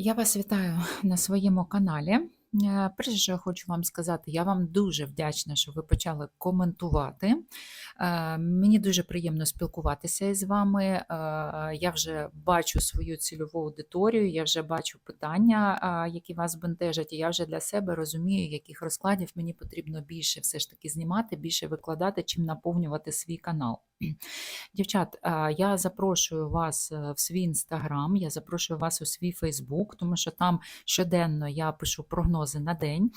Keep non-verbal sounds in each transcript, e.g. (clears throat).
Я вас вітаю (laughs) на своєму каналі. Е, Перш за що я хочу вам сказати, я вам дуже вдячна, що ви почали коментувати. Е, Мені дуже приємно спілкуватися із вами. Е, Я вже бачу свою цільову аудиторію, я вже бачу питання, які вас бентежать, і я вже для себе розумію, яких розкладів мені потрібно більше все ж таки знімати, більше викладати, чим наповнювати свій канал. (clears throat) Дівчат, я запрошую вас е, в свій інстаграм, я запрошую вас у свій Фейсбук, тому що там щоденно я пишу прогнози на день.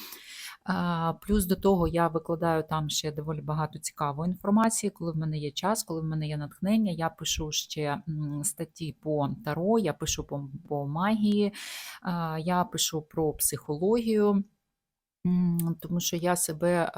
Плюс до того я викладаю там ще доволі багато цікавої інформації, коли в мене є час, коли в мене є натхнення. Я пишу ще статті по таро, я пишу по, по магії, я пишу про психологію, тому що я себе.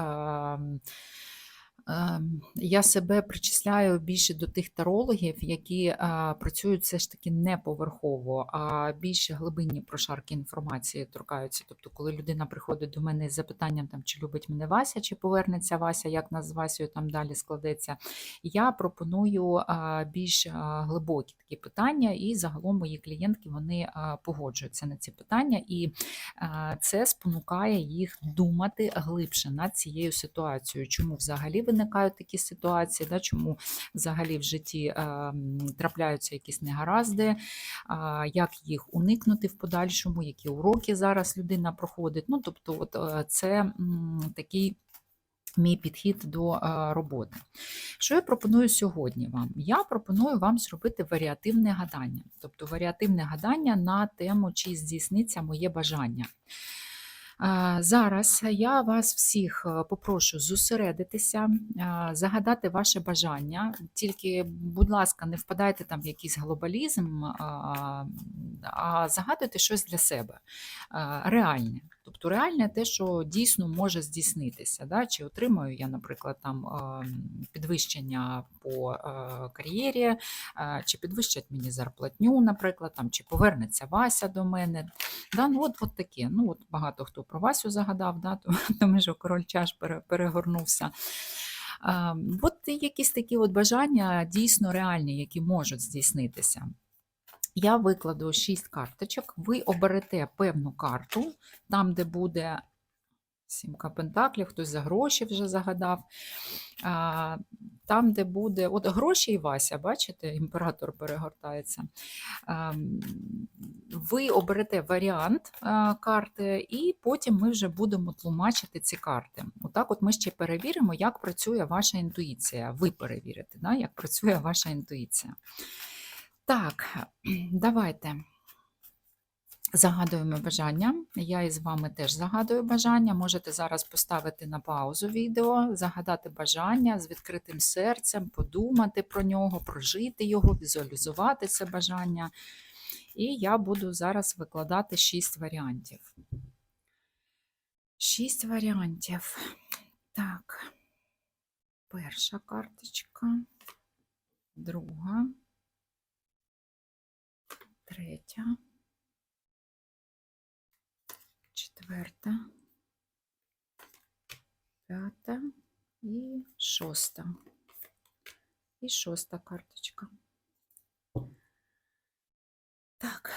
Ем, Я себе причисляю більше до тих тарологів, які працюють все ж таки не поверхово, а більше глибинні прошарки інформації торкаються. Тобто, коли людина приходить до мене з запитанням, там, чи любить мене Вася, чи повернеться Вася, як нас з Васею там далі складеться, я пропоную більш глибокі такі питання, і загалом мої клієнтки вони погоджуються на ці питання, і це спонукає їх думати глибше над цією ситуацією. Чому взагалі виникають такі ситуації, да, чому взагалі в житті е, трапляються якісь негаразди, як їх уникнути в подальшому, які уроки зараз людина проходить. Ну, тобто, от, е, це такий. Мій підхід до е, роботи. Що я пропоную сьогодні вам? Я пропоную вам зробити варіативне гадання, тобто варіативне гадання на тему, чи здійсниться моє бажання. Зараз я вас всіх е, попрошу зосередитися, загадати ваше бажання. Тільки, будь ласка, не впадайте там в якийсь глобалізм, а загадуйте щось для себе реальне. Тобто реальне те, що дійсно може здійснитися. Да? Чи отримаю я, наприклад, там підвищення по кар'єрі, чи підвищать мені зарплатню, наприклад, там, чи повернеться Вася до мене. Да? Ну, от, от таке. Ну, от багато хто про Васю загадав, да? тому (laughs) що король чаш перегорнувся. От якісь такі от бажання дійсно реальні, які можуть здійснитися. Я викладу 6 карточок, ви оберете певну карту, там, де буде сімка пентаклів, хтось за гроші вже загадав. Там, де буде от гроші і Вася, бачите, імператор перегортається. А, Ви оберете варіант а, карти, і потім ми вже будемо тлумачити ці карти. Отак, от ми ще перевіримо, як працює ваша інтуїція. Ви перевірите, да, як працює ваша інтуїція. Так, (clears throat) давайте загадуємо бажання. Я із вами теж загадую бажання. Можете зараз поставити на паузу відео, загадати бажання з відкритим серцем, подумати про нього, прожити його, візуалізувати це бажання. І я буду зараз викладати шість варіантів. Шість варіантів. Так, перша карточка, друга, третя, четверта, п'ята і шоста. І шоста карточка. Так,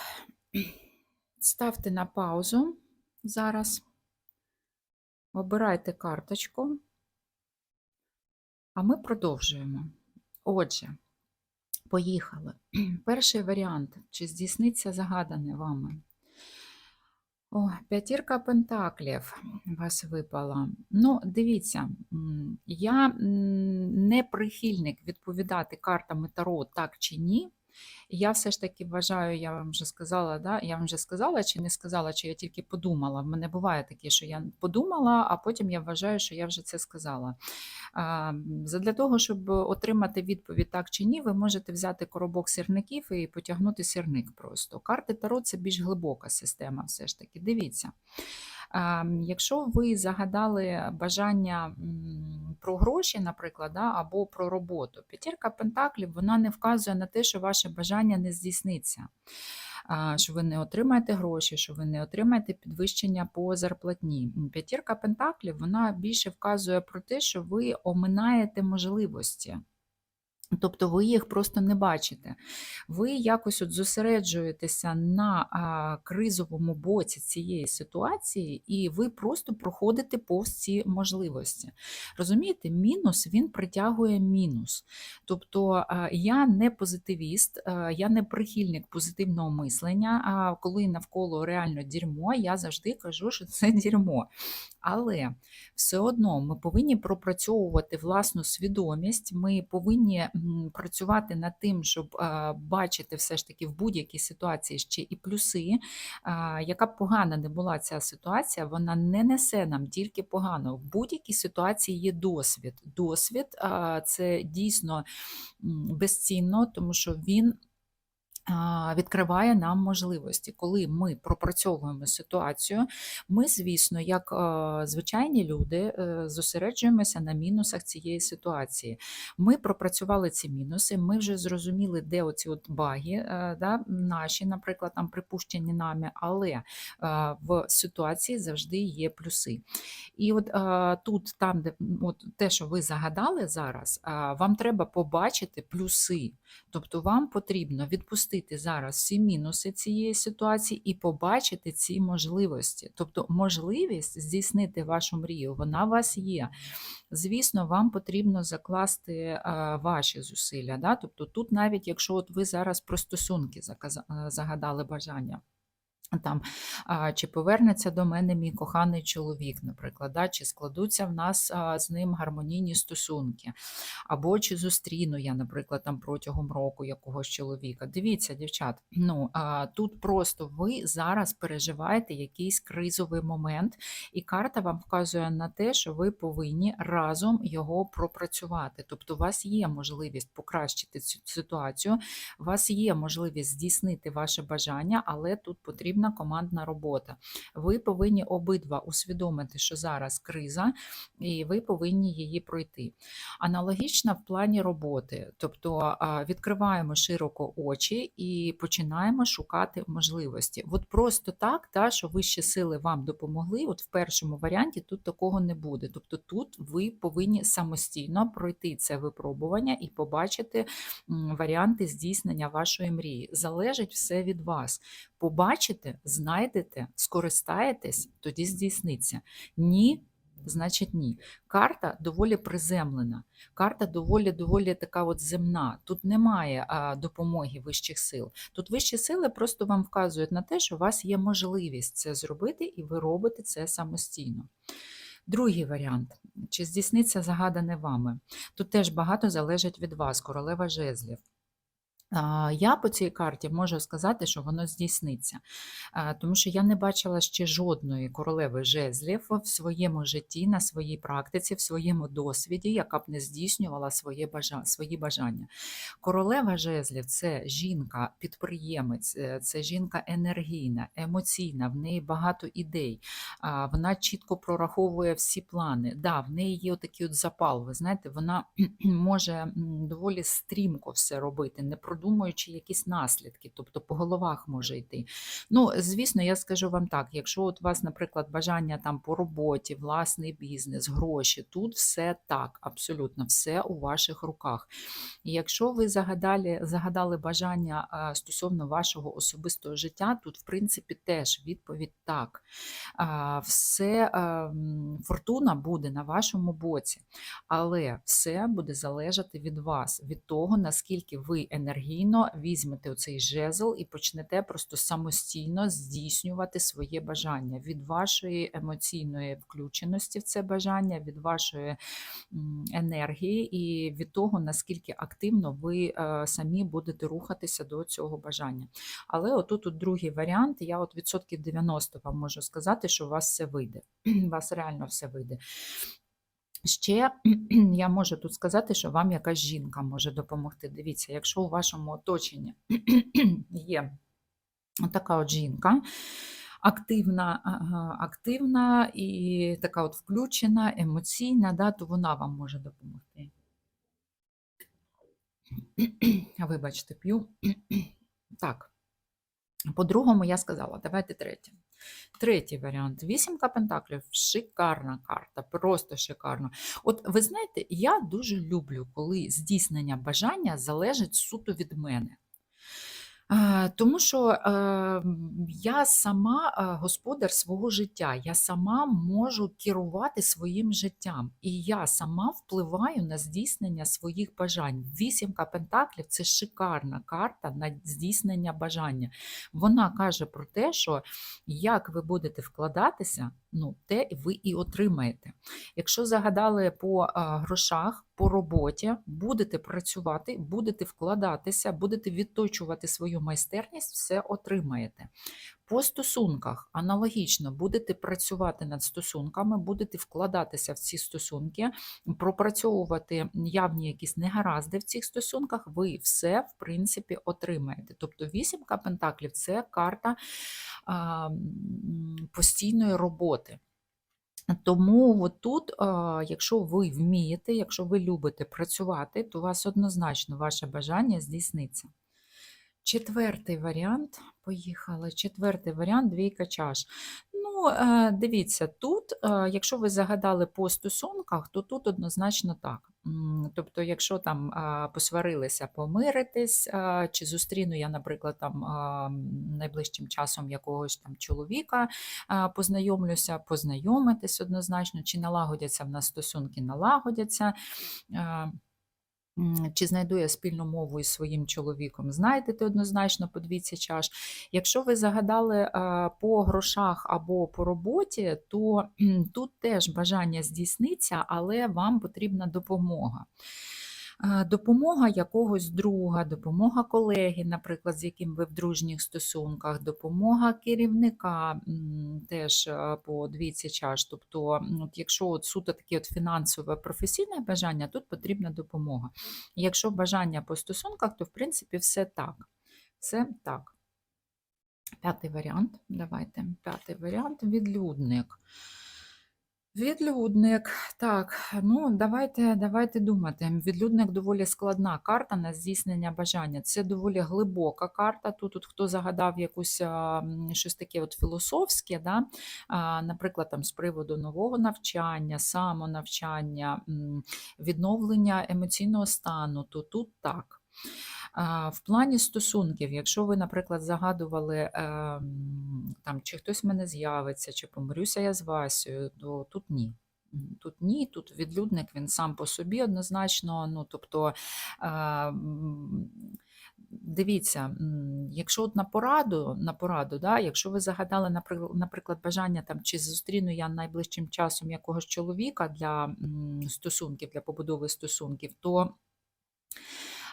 ставте на паузу зараз. Обирайте карточку, а ми продовжуємо. Отже, поїхали. (clears throat) Перший варіант: чи здійсниться загадане вами? О, п'ятірка пентаклів вас випала. Ну, дивіться, я не прихильник відповідати картами Таро так чи ні. Я все ж таки вважаю, я вам вже сказала, да? я вам вже сказала чи не сказала, чи я тільки подумала. В мене буває таке, що я подумала, а потім я вважаю, що я вже це сказала. Задля того, щоб отримати відповідь так чи ні, ви можете взяти коробок сірників і потягнути сірник просто. Карти Таро це більш глибока система, все ж таки. Дивіться. А, м, Якщо ви загадали бажання про гроші, наприклад, або про роботу, п'ятірка пентаклів вона не вказує на те, що ваше бажання не здійсниться, що ви не отримаєте гроші, що ви не отримаєте підвищення по зарплатні. П'ятірка пентаклів вона більше вказує про те, що ви оминаєте можливості. Тобто ви їх просто не бачите. Ви якось от зосереджуєтеся на а, кризовому боці цієї ситуації, і ви просто проходите повз ці можливості. Розумієте, мінус він притягує мінус. Тобто а, я не позитивіст, а, я не прихильник позитивного мислення. А коли навколо реально дерьмо, я завжди кажу, що це дерьмо. Але все одно ми повинні пропрацьовувати власну свідомість, ми повинні працювати над тим, щоб бачити все ж таки в будь-якій ситуації ще і плюси. Яка б погана не була ця ситуація, вона не несе нам тільки погано. В будь-якій ситуації є досвід. Досвід це дійсно безцінно, тому що він відкриває нам можливості. Коли ми пропрацьовуємо ситуацію, ми, звісно, як звичайні люди, е, зосереджуємося на мінусах цієї ситуації. Ми пропрацювали ці мінуси, ми вже зрозуміли, де оці от баги, е, да, наші, наприклад, там припущені нами, але е, в ситуації завжди є плюси. І от тут, там, де от те, що ви загадали зараз, вам треба побачити плюси. Тобто вам потрібно відпустити зараз всі мінуси цієї ситуації і побачити ці можливості. Тобто можливість здійснити вашу мрію, вона у вас є. Звісно, вам потрібно закласти а, ваші зусилля. Да? Тобто тут навіть якщо от ви зараз про стосунки загадали бажання. Там, чи повернеться до мене мій коханий чоловік, наприклад, да, чи складуться в нас з ним гармонійні стосунки, або чи зустріну я, наприклад, там протягом року якогось чоловіка. Дивіться, дівчат, ну тут просто ви зараз переживаєте якийсь кризовий момент, і карта вам вказує на те, що ви повинні разом його пропрацювати. Тобто, у вас є можливість покращити цю ситуацію, у вас є можливість здійснити ваше бажання, але тут потрібна командна робота. Ви повинні обидва усвідомити, що зараз криза, і ви повинні її пройти. Аналогічно в плані роботи, тобто відкриваємо широко очі і починаємо шукати можливості. От просто так, та, що вищі сили вам допомогли. От в першому варіанті тут такого не буде. Тобто тут ви повинні самостійно пройти це випробування і побачити варіанти здійснення вашої мрії. Залежить все від вас. Побачите, знайдете, скористаєтесь, тоді здійсниться. Ні. Значить, ні. Карта доволі приземлена, карта доволі доволі така от земна. Тут немає а, допомоги вищих сил. Тут вищі сили просто вам вказують на те, що у вас є можливість це зробити, і ви робите це самостійно. Другий варіант чи здійсниться загадане вами. Тут теж багато залежить від вас, королева жезлів. Я по цій карті можу сказати, що воно здійсниться, тому що я не бачила ще жодної королеви жезлів в своєму житті, на своїй практиці, в своєму досвіді, яка б не здійснювала своє бажа- свої бажання. Королева жезлів це жінка, підприємець, е, це жінка енергійна, емоційна, в неї багато ідей, вона чітко прораховує всі плани. Да, в неї є отакий от запал. Ви знаєте, вона (clears throat) може доволі стрімко все робити, не продумуючи якісь наслідки, тобто по головах може йти. Ну, звісно, я скажу вам так: якщо от у вас, наприклад, бажання там по роботі, власний бізнес, гроші, тут все так, абсолютно все у ваших руках. І якщо ви загадали, загадали бажання стосовно вашого особистого життя, тут, в принципі, теж відповідь так. Все фортуна буде на вашому боці, але все буде залежати від вас, від того, наскільки ви енергійно візьмете оцей жезл і почнете просто самостійно здійснювати своє бажання від вашої емоційної включеності в це бажання, від вашої енергії і від того, наскільки активно ви е, самі будете рухатися до цього бажання. Але отут от другий варіант, я от відсотків 90 вам можу сказати, що у вас все вийде. (clears throat) У вас реально все вийде. Ще (clears throat) я можу тут сказати, що вам якась жінка може допомогти. Дивіться, якщо у вашому оточенні (clears throat) є така от жінка, активна, активна і така от включена, емоційна, да, то вона вам може допомогти. (clears throat) Вибачте, п'ю. Так. По-другому, я сказала, давайте третє. Третій варіант. Вісімка пентаклів шикарна карта, просто шикарна. От ви знаєте, я дуже люблю, коли здійснення бажання залежить суто від мене. Е, Тому що е, я сама е, господар свого життя, я сама можу керувати своїм життям, і я сама впливаю на здійснення своїх бажань. Вісімка пентаклів це шикарна карта на здійснення бажання. Вона каже про те, що як ви будете вкладатися, ну те ви і отримаєте. Якщо загадали по грошах, по роботі, будете працювати, будете вкладатися, будете відточувати свою майстерність, все отримаєте. По стосунках аналогічно будете працювати над стосунками, будете вкладатися в ці стосунки, пропрацьовувати явні якісь негаразди в цих стосунках, ви все, в принципі, отримаєте. Тобто вісімка пентаклів це карта а, постійної роботи. Тому тут, якщо ви вмієте, якщо ви любите працювати, то у вас однозначно ваше бажання здійсниться. Четвертий варіант. Поїхали. Четвертий варіант двійка чаш. Ну, е, дивіться, тут, е, якщо ви загадали по стосунках, то тут однозначно так. Тобто, якщо там посварилися, помиритись, чи зустріну я, наприклад, там найближчим часом якогось там чоловіка, познайомлюся, познайомитись однозначно, чи налагодяться в нас стосунки, налагодяться. Чи знайду я спільну мову із своїм чоловіком? Знайдете однозначно по двійці чаш. Якщо ви загадали по грошах або по роботі, то тут теж бажання здійсниться, але вам потрібна допомога. Допомога якогось друга, допомога колеги, наприклад, з яким ви в дружніх стосунках, допомога керівника теж по двійці чаш. Тобто, от якщо от суто таке от фінансове професійне бажання, тут потрібна допомога. Якщо бажання по стосунках, то в принципі все так. Все так. П'ятий варіант. Давайте. П'ятий варіант відлюдник. Відлюдник. Так, ну давайте, давайте думати. Відлюдник доволі складна карта на здійснення бажання. Це доволі глибока карта. Тут, от хто загадав якусь щось таке от філософське, да? наприклад, там з приводу нового навчання, самонавчання, відновлення емоційного стану, то тут так. В плані стосунків, якщо ви, наприклад, загадували, ем, там, чи хтось в мене з'явиться, чи помирюся я з Васею, то тут ні. Тут ні, тут відлюдник він сам по собі однозначно. Ну, тобто, е, дивіться, якщо от на пораду, на пораду, да, якщо ви загадали, наприклад, бажання там, чи зустріну я найближчим часом якогось чоловіка для стосунків, для побудови стосунків, то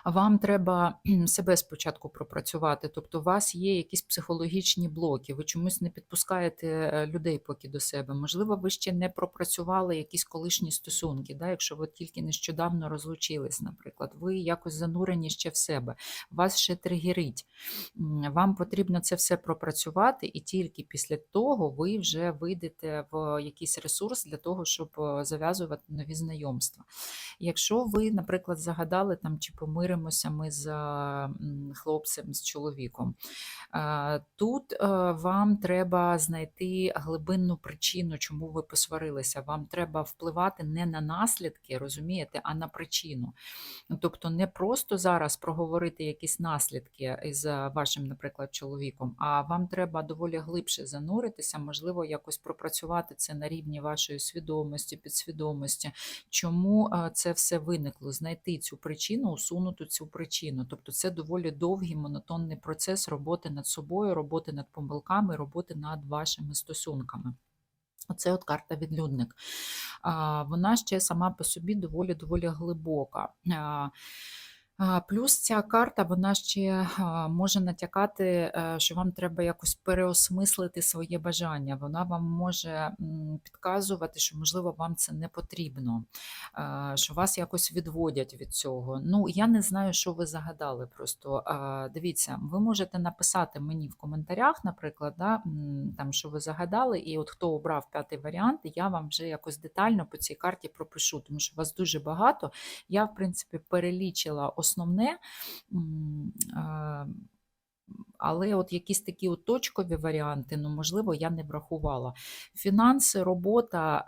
вам треба себе спочатку пропрацювати. Тобто, у вас є якісь психологічні блоки, ви чомусь не підпускаєте е, людей поки до себе. Можливо, ви ще не пропрацювали якісь колишні стосунки, да? якщо ви тільки нещодавно розлучились, наприклад, ви якось занурені ще в себе, вас ще тригерить. Вам потрібно це все пропрацювати, і тільки після того ви вже вийдете в якийсь ресурс для того, щоб е, зав'язувати нові знайомства. Якщо ви, наприклад, загадали там, чи помиримося ми з хлопцем, з чоловіком, тут е, вам треба знайти глибинну причину, чому ви посварилися. Вам треба впливати не на наслідки, розумієте, а на причину. Ну, Тобто не просто зараз проговорити якісь наслідки із е, вашим, наприклад, чоловіком, а вам треба доволі глибше зануритися, можливо, якось пропрацювати це на рівні вашої свідомості, підсвідомості. Чому е, це все виникло? Знайти цю причину, усунути цю причину. Тобто це доволі довгий монотонний процес роботи над собою, роботи над помилками, роботи над вашими стосунками. Оце от карта відлюдник. Вона ще сама по собі доволі доволі глибока. Плюс ця карта вона ще може натякати, е, що вам треба якось переосмислити своє бажання. Вона вам може підказувати, що, можливо, вам це не потрібно, е, що вас якось відводять від цього. Ну, я не знаю, що ви загадали. Просто дивіться, ви можете написати мені в коментарях, наприклад, да, там, що ви загадали, і от хто обрав п'ятий варіант, я вам вже якось детально по цій карті пропишу, тому що вас дуже багато. Я, в принципі, перелічила основне. Е, Але от якісь такі от точкові варіанти, ну, можливо, я не врахувала. Фінанси, робота,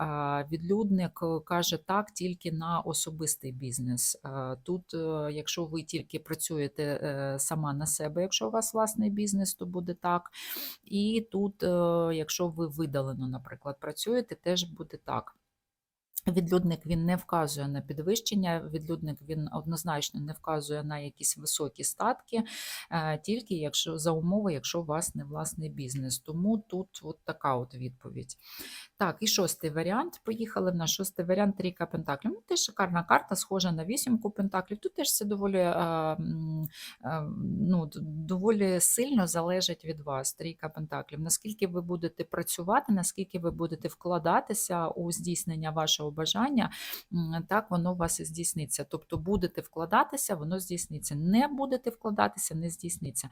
відлюдник е, каже так тільки на особистий бізнес. Е, Тут, е, якщо ви тільки працюєте е, сама на себе, якщо у вас власний бізнес, то буде так. І тут, е, якщо ви видалено, наприклад, працюєте, теж буде так. Відлюдник він не вказує на підвищення, відлюдник він однозначно не вказує на якісь високі статки, е, тільки якщо за умови, якщо у вас не власний бізнес. Тому тут от така от відповідь. Так, і шостий варіант. Поїхали на шостий варіант трійка пентаклів. Ну, теж шикарна карта, схожа на вісімку пентаклів. Тут теж все доволі, е, е, ну, доволі сильно залежить від вас, трійка пентаклів. Наскільки ви будете працювати, наскільки ви будете вкладатися у здійснення вашого бажання, так воно у вас і здійсниться. Тобто будете вкладатися, воно здійсниться. Не будете вкладатися, не здійсниться.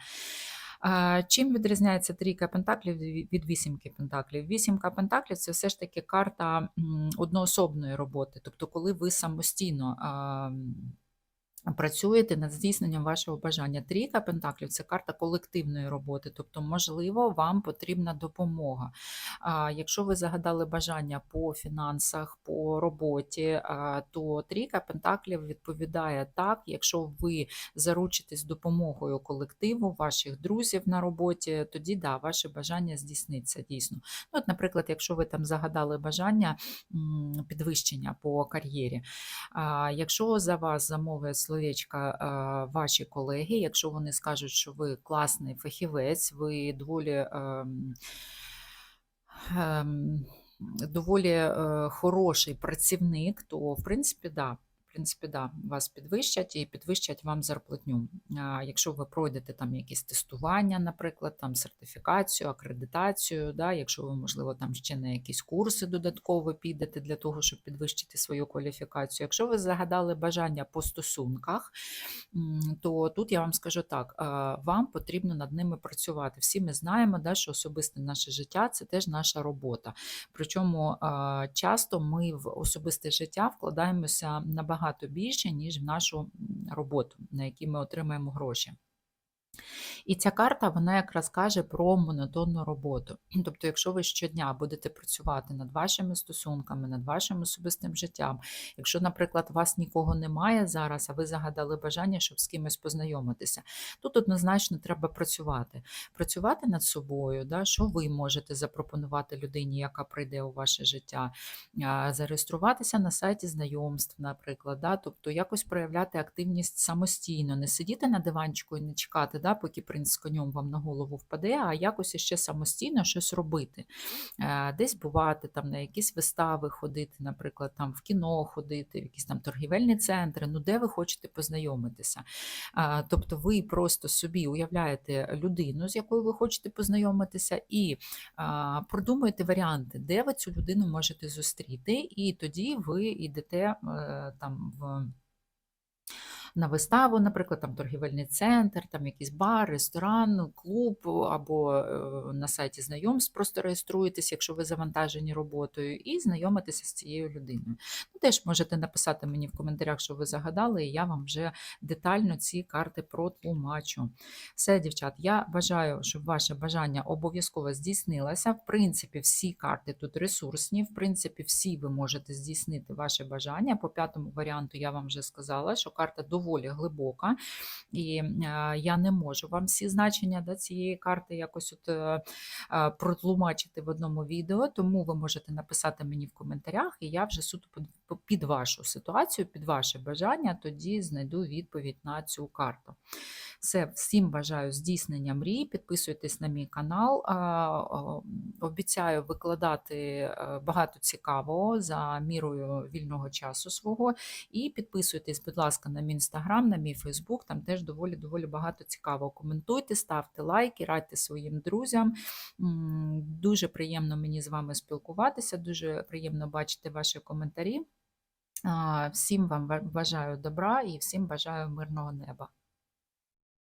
Чим відрізняється трійка пентаклів від вісімки пентаклів? Вісімка пентаклів це все ж таки карта одноособної роботи, тобто, коли ви самостійно. Працюєте над здійсненням вашого бажання. Трійка пентаклів це карта колективної роботи, тобто, можливо, вам потрібна допомога. Якщо ви загадали бажання по фінансах, по роботі, то трійка пентаклів відповідає так, якщо ви заручитесь допомогою колективу, ваших друзів на роботі, тоді да, ваше бажання здійсниться дійсно. Ну, от, наприклад, якщо ви там загадали бажання підвищення по кар'єрі, Якщо за вас замовить словечка ваші колеги, якщо вони скажуть, що ви класний фахівець, ви доволі. ем, ем, доволі е, хороший працівник, то в принципі, да. Принципі, да, вас підвищать і підвищать вам зарплатню. Якщо ви пройдете там якісь тестування, наприклад, там сертифікацію, акредитацію, да, якщо ви, можливо, там ще на якісь курси додатково підете для того, щоб підвищити свою кваліфікацію. Якщо ви загадали бажання по стосунках, то тут я вам скажу так: вам потрібно над ними працювати. Всі ми знаємо, да, що особисте наше життя це теж наша робота. Причому часто ми в особисте життя вкладаємося набагато більше, ніж в нашу роботу, на якій ми отримаємо гроші. І ця карта вона якраз каже про монотонну роботу. (clears throat) Тобто, якщо ви щодня будете працювати над вашими стосунками, над вашим особистим життям, якщо, наприклад, вас нікого немає зараз, а ви загадали бажання, щоб з кимось познайомитися, тут однозначно треба працювати. Працювати над собою, да, що ви можете запропонувати людині, яка прийде у ваше життя, зареєструватися на сайті знайомств, наприклад, да, тобто якось проявляти активність самостійно, не сидіти на диванчику і не чекати, да, поки принц з конем вам на голову впаде, а якось іще самостійно щось робити. Е, Десь бувати, там, на якісь вистави ходити, наприклад, там в кіно ходити, в якісь там торгівельні центри, ну де ви хочете познайомитися. Тобто ви просто собі уявляєте людину, з якою ви хочете познайомитися, і а, продумуєте варіанти, де ви цю людину можете зустріти, і тоді ви йдете е, там в на виставу, наприклад, там торгівельний центр, там якийсь бар, ресторан, клуб або е, на сайті знайомств просто реєструєтесь, якщо ви завантажені роботою, і знайомитеся з цією людиною. Ну, Теж можете написати мені в коментарях, що ви загадали, і я вам вже детально ці карти протлумачу. Все, дівчат, я бажаю, щоб ваше бажання обов'язково здійснилося. В принципі, всі карти тут ресурсні, в принципі, всі ви можете здійснити ваше бажання. По п'ятому варіанту я вам вже сказала, що карта доволі глибока, і е, я не можу вам всі значення да, цієї карти якось от е, е, протлумачити в одному відео, тому ви можете написати мені в коментарях, і я вже суто під- вашу ситуацію, під ваше бажання, тоді знайду відповідь на цю карту. Все, всім бажаю здійснення мрій. Підписуйтесь на мій канал. Обіцяю викладати е, багато цікавого за мірою вільного часу свого. І підписуйтесь, будь ласка, на мій інстаграм, на мій Фейсбук. Там теж доволі доволі багато цікавого. Коментуйте, ставте лайки, радьте своїм друзям. Дуже приємно мені з вами спілкуватися, дуже приємно бачити ваші коментарі. Всім вам бажаю добра і всім бажаю мирного неба.